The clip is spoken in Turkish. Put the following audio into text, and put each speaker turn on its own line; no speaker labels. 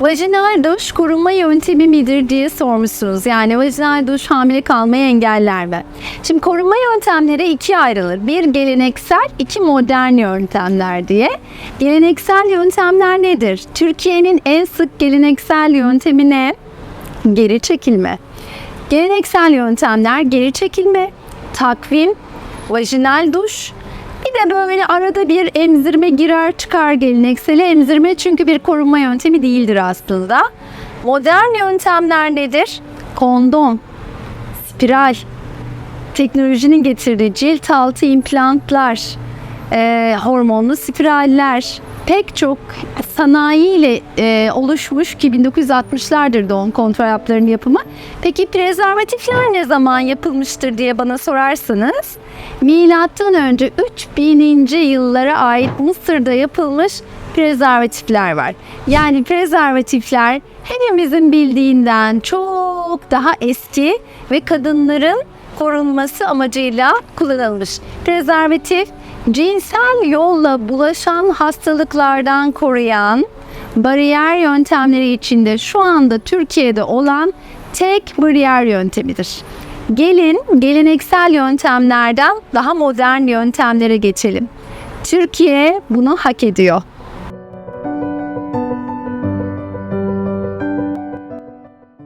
Vajinal duş korunma yöntemi midir diye sormuşsunuz. Yani vajinal duş hamile kalmayı engeller mi? Şimdi korunma yöntemleri ikiye ayrılır. Bir geleneksel, iki modern yöntemler diye. Geleneksel yöntemler nedir? Türkiye'nin en sık geleneksel yöntemi ne? Geri çekilme. Geleneksel yöntemler geri çekilme, takvim, vajinal duş, de böyle arada bir emzirme girer çıkar gelenekseli emzirme çünkü bir korunma yöntemi değildir aslında. Modern yöntemler nedir? Kondom, spiral, teknolojinin getirdiği cilt altı implantlar, e, hormonlu spiraller, pek çok sanayiyle e, oluşmuş ki 1960'lardır doğum kontrol haplarının yapımı. Peki prezervatifler ne zaman yapılmıştır diye bana sorarsanız milattan önce 3000. yıllara ait Mısır'da yapılmış prezervatifler var. Yani prezervatifler hepimizin bildiğinden çok daha eski ve kadınların korunması amacıyla kullanılmış. Prezervatif cinsel yolla bulaşan hastalıklardan koruyan bariyer yöntemleri içinde şu anda Türkiye'de olan tek bariyer yöntemidir. Gelin geleneksel yöntemlerden daha modern yöntemlere geçelim. Türkiye bunu hak ediyor.